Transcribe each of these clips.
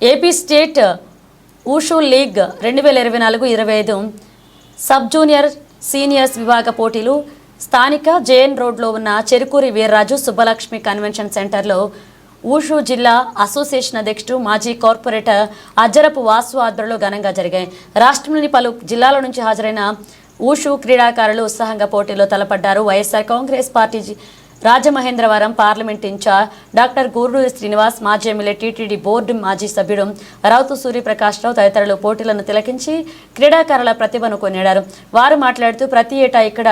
AP state ఊషు league రెండు వేల ఇరవై నాలుగు ఇరవై ఐదు సబ్ జూనియర్ సీనియర్స్ విభాగ పోటీలు స్థానిక జేఎన్ రోడ్లో ఉన్న చెరుకూరి వీర్రాజు సుబ్బలక్ష్మి కన్వెన్షన్ సెంటర్లో ఊషు జిల్లా అసోసియేషన్ అధ్యక్షుడు మాజీ కార్పొరేటర్ అజ్జరపు వాసు ఆధ్వర్యంలో ఘనంగా జరిగాయి. రాష్ట్రంలోని పలు జిల్లాల నుంచి హాజరైన ఊషు క్రీడాకారులు ఉత్సాహంగా పోటీలో తలపడ్డారు. YSR Congress party Rajamahendravaram parliament incharge doctor Guduri Srinivas మాజీ ఎమ్మెల్యే టీటీడీ బోర్డు మాజీ సభ్యుడు రౌతు సూర్యప్రకాశ్రావు తదితరులు పోటీలను తిలకించి క్రీడాకారుల ప్రతిభను కొనియాడారు. వారు మాట్లాడుతూ ప్రతి ఏటా ఇక్కడ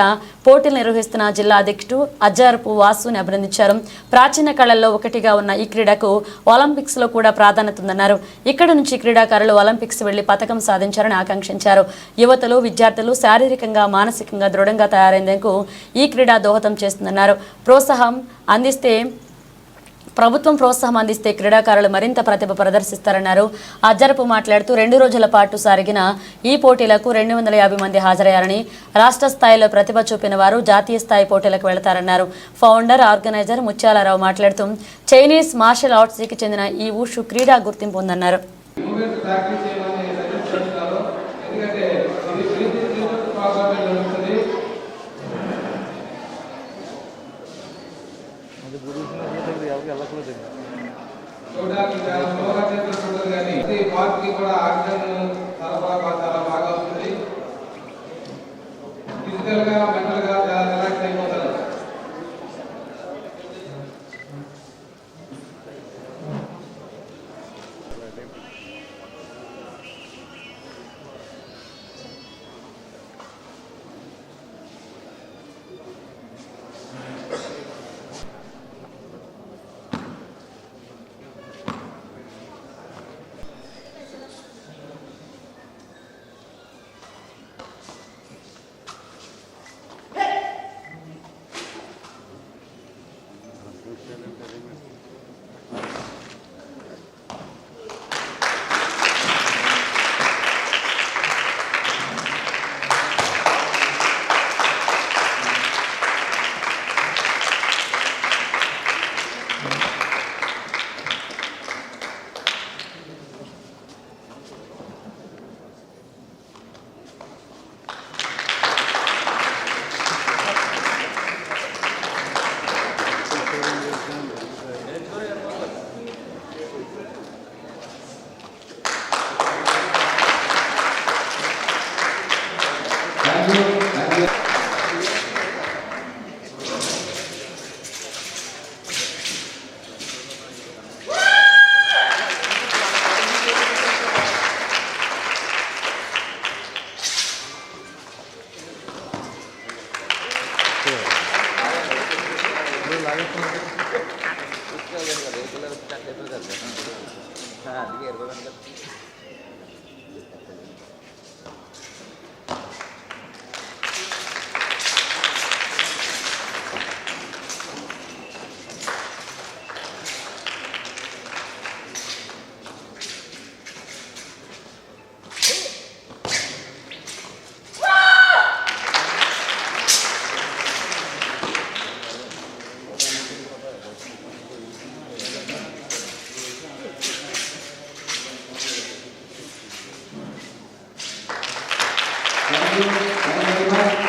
పోటీలు నిర్వహిస్తున్న జిల్లా అధ్యక్షుడు అజ్జారపు వాసుని అభినందించారు. ప్రాచీన కళల్లో ఒకటిగా ఉన్న ఈ క్రీడకు ఒలింపిక్స్లో కూడా ప్రాధాన్యత ఉందన్నారు. ఇక్కడ నుంచి క్రీడాకారులు ఒలింపిక్స్ వెళ్ళి పథకం సాధించారని ఆకాంక్షించారు. యువతలు విద్యార్థులు శారీరకంగా మానసికంగా దృఢంగా తయారైందుకు ఈ క్రీడ దోహదం చేస్తుందన్నారు. ప్రోత్సాహం అందిస్తే ప్రభుత్వం ప్రోత్సాహం అందిస్తే క్రీడాకారులు మరింత ప్రతిభ ప్రదర్శిస్తారన్నారు. అజ్జరపు మాట్లాడుతూ రెండు రోజుల పాటు సాగిన ఈ పోటీలకు రెండు వందల యాభై మంది హాజరయ్యారని రాష్ట్ర స్థాయిలో ప్రతిభ చూపిన వారు జాతీయ స్థాయి పోటీలకు వెళతారన్నారు. ఫౌండర్ ఆర్గనైజర్ ముత్యాలరావు మాట్లాడుతూ చైనీస్ మార్షల్ ఆర్ట్స్కి చెందిన ఈ ఊషు క్రీడా గుర్తింపు ఉందన్నారు. Thank you.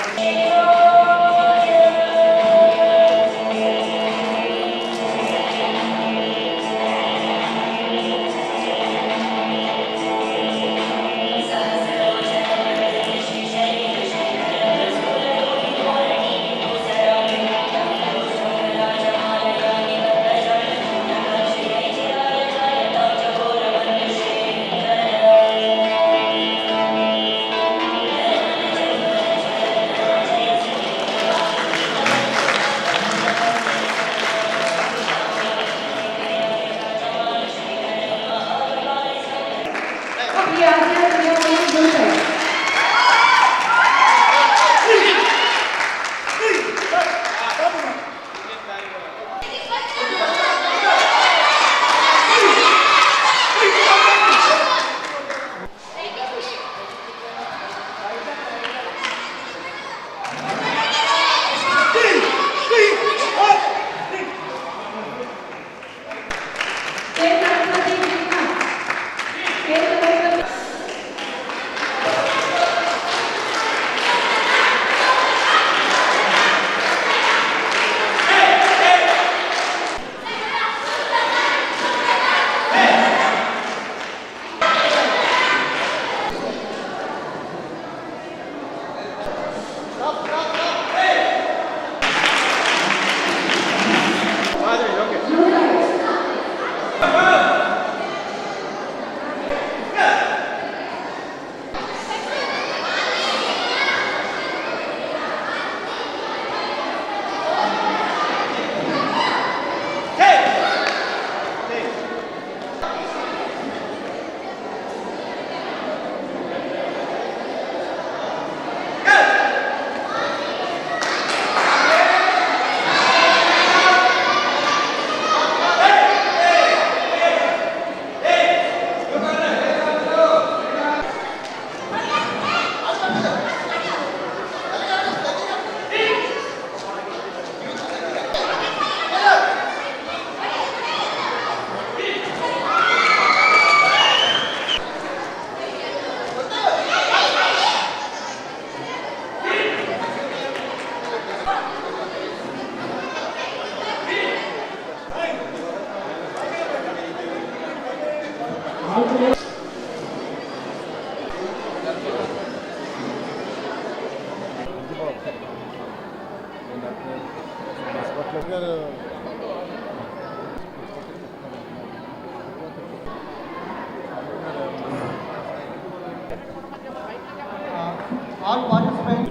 All participants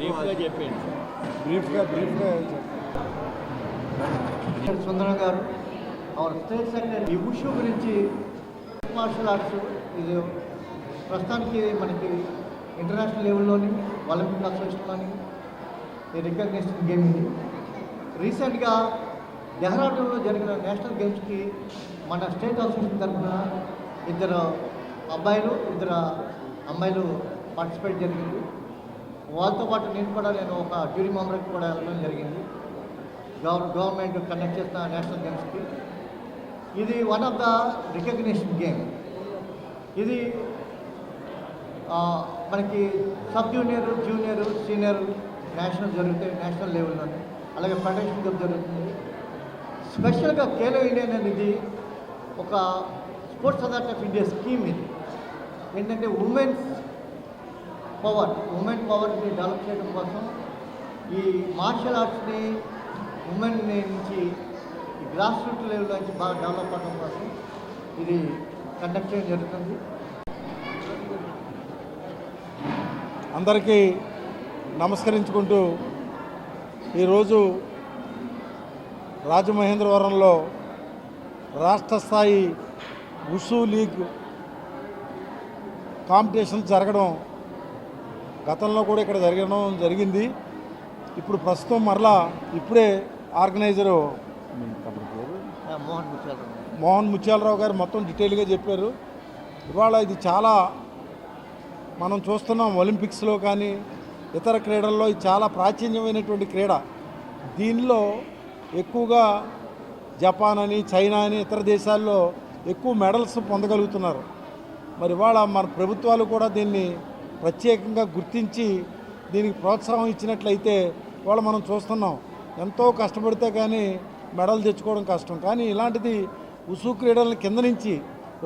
బ్రీఫ్గా బ్రీఫ్గా సుందరం గారు అవర్ స్టేట్ సెక్రటరీ ఉషు గురించి మార్షల్ ఆర్ట్స్ ఇది ప్రస్తుతానికి మనకి ఇంటర్నేషనల్ లెవెల్లోని ఒలింపిక్ అసోసియేషన్లోని ఈ రికగ్నేషన్ గేమ్ ఇది. రీసెంట్గా డెహ్రాడూన్లో జరిగిన నేషనల్ గేమ్స్కి మన స్టేట్ అసోసియేషన్ తరఫున ఇద్దరు అబ్బాయిలు ఇద్దరు అమ్మాయిలు పార్టిసిపేట్ జరిగింది. వాళ్ళతో పాటు నేను కూడా నేను ఒక జ్యూరీ మెంబర్కి కూడా వెళ్ళడం జరిగింది. గవర్ గవర్నమెంట్ కండక్ట్ చేస్తున్న నేషనల్ గేమ్స్కి. ఇది one of the recognition game. ఇది మనకి sub junior junior senior national జరుగుతాయి నేషనల్ లెవెల్లోనే అలాగే ఫెడరేషన్ కప్ జరుగుతుంది. స్పెషల్గా ఖేలో ఇండియా అనేది ఒక sports authority of India scheme ఇది. ఏంటంటే ఉమెన్స్ పవర్ ఉమెన్ పవర్ని డెవలప్ చేయడం కోసం ఈ మార్షల్ ఆర్ట్స్ని ఉమెన్ నుంచి గ్రాస్ రూట్ లెవెల్ నుంచి బాగా డెవలప్ అవ్వడం కోసం ఇది కండక్ట్ చేయడం జరుగుతుంది. అందరికీ నమస్కరించుకుంటూ ఈరోజు రాజమహేంద్రవరంలో రాష్ట్ర స్థాయి ఉషు లీగ్ కాంపిటీషన్ జరగడం గతంలో కూడా ఇక్కడ జరగడం జరిగింది. ఇప్పుడు ప్రస్తుతం మరలా ఇప్పుడే ఆర్గనైజరు ఆ, మోహన్ ముత్యాల మోహన్ ముత్యాలరావు గారు మొత్తం డీటెయిల్గా చెప్పారు. ఇవాళ ఇది చాలా మనం చూస్తున్నాం ఒలింపిక్స్లో కానీ ఇతర క్రీడల్లో ఇది చాలా ప్రాచీన్యమైనటువంటి క్రీడ. దీనిలో ఎక్కువగా జపాన్ అని చైనా అని ఇతర దేశాల్లో ఎక్కువ మెడల్స్ పొందగలుగుతున్నారు. మరి ఇవాళ మన ప్రభుత్వాలు కూడా దీన్ని ప్రత్యేకంగా గుర్తించి దీనికి ప్రోత్సాహం ఇచ్చినట్లయితే వాళ్ళు మనం చూస్తున్నాం. ఎంతో కష్టపడితే కానీ మెడల్ తెచ్చుకోవడం కష్టం. కానీ ఇలాంటిది ఉసు క్రీడలను కింద నుంచి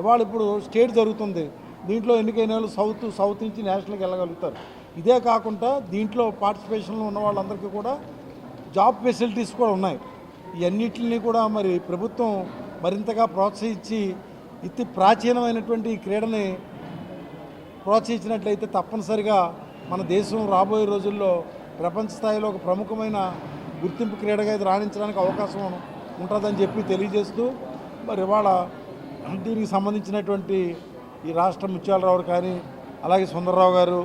ఇవాళ ఇప్పుడు స్టేట్ జరుగుతుంది. దీంట్లో ఎన్నికైన వాళ్ళు సౌత్ సౌత్ నుంచి నేషనల్కి వెళ్ళగలుగుతారు. ఇదే కాకుండా దీంట్లో పార్టిసిపేషన్లో ఉన్న వాళ్ళందరికీ కూడా జాబ్ ఫెసిలిటీస్ కూడా ఉన్నాయి. ఇవన్నిటిని కూడా మరి ప్రభుత్వం మరింతగా ప్రోత్సహించి ఇతి ప్రాచీనమైనటువంటి ఈ క్రీడని ప్రోత్సహించినట్లయితే తప్పనిసరిగా మన దేశం రాబోయే రోజుల్లో ప్రపంచ స్థాయిలో ఒక ప్రముఖమైన గుర్తింపు క్రీడగా ఇది రాణించడానికి అవకాశం ఉంటుందని చెప్పి తెలియజేస్తూ మరి ఇవాళ దీనికి సంబంధించినటువంటి ఈ రాష్ట్ర ముత్యాలరావు కానీ అలాగే సుందరరావు గారు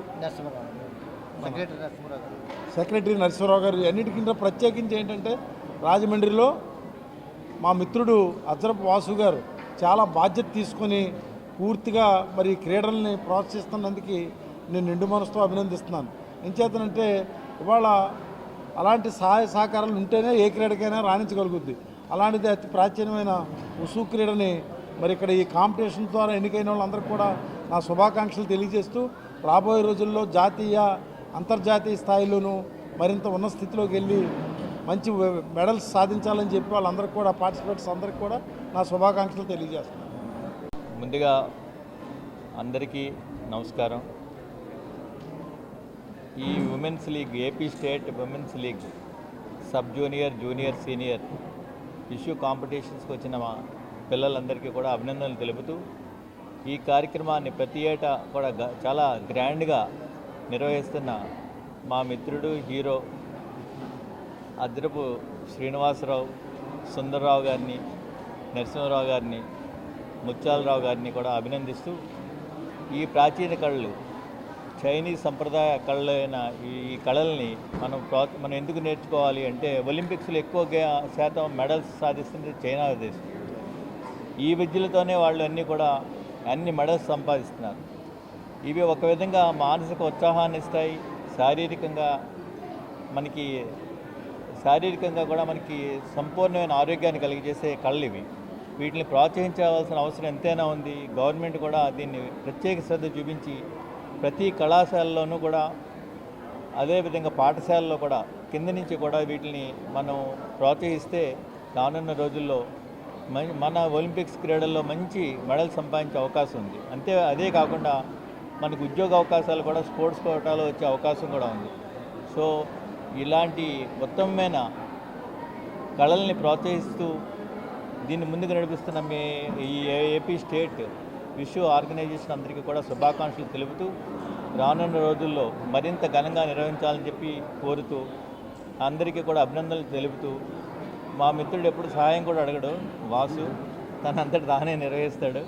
సెక్రటరీ నరసింహరావు గారు సెక్రటరీ ప్రత్యేకించి ఏంటంటే రాజమండ్రిలో మా మిత్రుడు అజరపు వాసు గారు చాలా బాధ్యత తీసుకొని పూర్తిగా మరి క్రీడల్ని ప్రోత్సహిస్తున్నందుకు నేను నిండు మనసుతో అభినందిస్తున్నాను. ఎంచేతనంటే ఇవాళ అలాంటి సహాయ సహకారాలు ఉంటేనే ఏ క్రీడకైనా రాణించగలుగుద్ది. అలాంటిది అతి ప్రాచీనమైన ఉసు క్రీడని మరి ఇక్కడ ఈ కాంపిటీషన్ ద్వారా ఎన్నికైన వాళ్ళందరికీ కూడా నా శుభాకాంక్షలు తెలియజేస్తూ రాబోయే రోజుల్లో జాతీయ అంతర్జాతీయ స్థాయిలోనూ మరింత ఉన్న స్థితిలోకి వెళ్ళి మంచి మెడల్స్ సాధించాలని చెప్పి వాళ్ళందరికీ కూడా పార్టిసిపేట్స్ అందరికీ కూడా నా శుభాకాంక్షలు తెలియజేస్తున్నాను. ముందుగా అందరికీ నమస్కారం. ఈ women's league AP state women's league sub junior junior senior issue కాంపిటీషన్స్కి వచ్చిన మా పిల్లలందరికీ కూడా అభినందనలు తెలుపుతూ ఈ కార్యక్రమాన్ని ప్రతి ఏటా కూడా చాలా గ్రాండ్గా నిర్వహిస్తున్న మా మిత్రుడు హీరో అద్రపు శ్రీనివాసరావు సుందర్రావు గారిని నరసింహరావు గారిని ముత్యాలరావు గారిని కూడా అభినందిస్తూ ఈ ప్రాచీన కళలు చైనీస్ సంప్రదాయ కళలైన ఈ ఈ కళల్ని మనం మనం ఎందుకు నేర్చుకోవాలి అంటే ఒలింపిక్స్లో ఎక్కువ శాతం మెడల్స్ సాధిస్తుంది చైనా దేశం ఈ విద్యలతోనే వాళ్ళు అన్నీ కూడా అన్ని మెడల్స్ సంపాదిస్తున్నారు. ఇవి ఒక విధంగా మానసిక ఉత్సాహాన్ని ఇస్తాయి శారీరకంగా మనకి శారీరకంగా కూడా మనకి సంపూర్ణమైన ఆరోగ్యాన్ని కలిగజేసే కళ్ళు ఇవి. వీటిని ప్రోత్సహించవలసిన అవసరం ఎంతైనా ఉంది. గవర్నమెంట్ కూడా దీన్ని ప్రత్యేక శ్రద్ధ చూపించి ప్రతి కళాశాలలోనూ కూడా అదేవిధంగా పాఠశాలలో కూడా కింద నుంచి కూడా వీటిని మనం ప్రోత్సహిస్తే రానున్న రోజుల్లో మన ఒలింపిక్స్ క్రీడల్లో మంచి మెడల్ సంపాదించే అవకాశం ఉంది. అంతే అదే కాకుండా మనకు ఉద్యోగ అవకాశాలు కూడా స్పోర్ట్స్ కోటాలో వచ్చే అవకాశం కూడా ఉంది. సో ఇలాంటి ఉత్తమమైన కళల్ని ప్రోత్సహిస్తూ దీన్ని ముందుకు నడిపిస్తున్న మీ ఈ ఏపీ స్టేట్ విషు ఆర్గనైజేషన్ అందరికీ కూడా శుభాకాంక్షలు తెలుపుతూ రానున్న రోజుల్లో మరింత ఘనంగా నిర్వహించాలని చెప్పి కోరుతూ అందరికీ కూడా అభినందనలు తెలుపుతూ మా మిత్రుడు ఎప్పుడు సహాయం కూడా అడగడు వాసు. తనంతటి తానే నిర్వహిస్తాడు.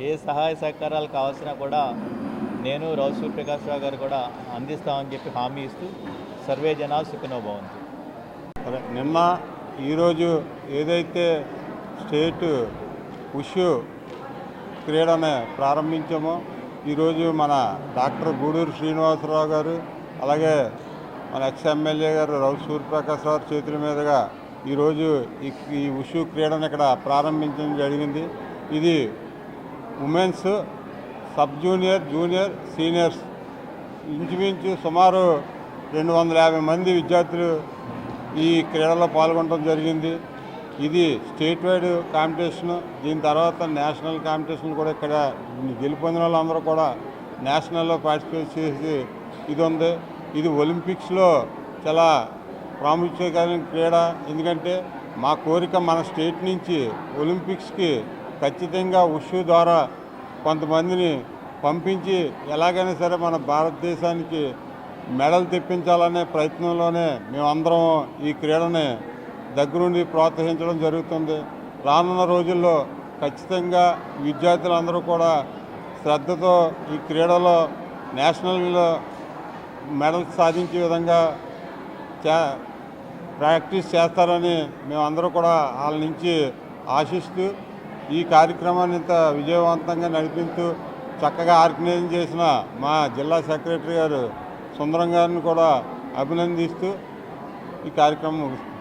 ఏ సహాయ సహకారాలు కావాల్సినా కూడా నేను రావు సూర్యప్రకాష్ రావు గారు కూడా అందిస్తామని చెప్పి హామీ ఇస్తూ సర్వే జనా సుఖనో భవంతు నిమ్మ ఈరోజు ఏదైతే స్టేట్ ఉషు క్రీడని ప్రారంభించాము. ఈరోజు మన డాక్టర్ గూడూరు శ్రీనివాసరావు గారు అలాగే మన ఎక్స్ ఎమ్మెల్యే గారు రవి సూర్యప్రకాశ్ రావు చేతుల మీదుగా ఈరోజు ఈ ఈ ఉషు క్రీడను ఇక్కడ ప్రారంభించడం జరిగింది. ఇది women's sub junior junior seniors ఇంచుమించు సుమారు రెండు వందల యాభై మంది విద్యార్థులు ఈ క్రీడలో పాల్గొనడం జరిగింది. ఇది స్టేట్ వైడ్ కాంపిటీషన్ దీని తర్వాత నేషనల్ కాంపిటీషన్ కూడా ఇక్కడ గెలుపొందిన వాళ్ళందరూ కూడా నేషనల్లో పార్టిసిపేట్ చేసి ఇది ఉంది. ఇది ఒలింపిక్స్లో చాలా ప్రాముఖ్యకరమైన క్రీడ. ఎందుకంటే మా కోరిక మన స్టేట్ నుంచి ఒలింపిక్స్కి ఖచ్చితంగా ఉషు ద్వారా కొంతమందిని పంపించి ఎలాగైనా సరే మన భారతదేశానికి మెడల్ తెప్పించాలనే ప్రయత్నంలోనే మేమందరం ఈ క్రీడని దగ్గరుండి ప్రోత్సహించడం జరుగుతుంది. రానున్న రోజుల్లో ఖచ్చితంగా విద్యార్థులందరూ కూడా శ్రద్ధతో ఈ క్రీడలో నేషనల్ మెడల్స్ సాధించే విధంగా ప్రాక్టీస్ చేస్తారని మేమందరూ కూడా వాళ్ళ నుంచి ఆశిస్తూ ఈ కార్యక్రమాన్ని ఇంత విజయవంతంగా నడిపిస్తూ చక్కగా ఆర్గనైజ్ చేసిన మా జిల్లా సెక్రటరీ గారు సుందరం గారిని కూడా అభినందిస్తూ ఈ కార్యక్రమం ముగిస్తుంది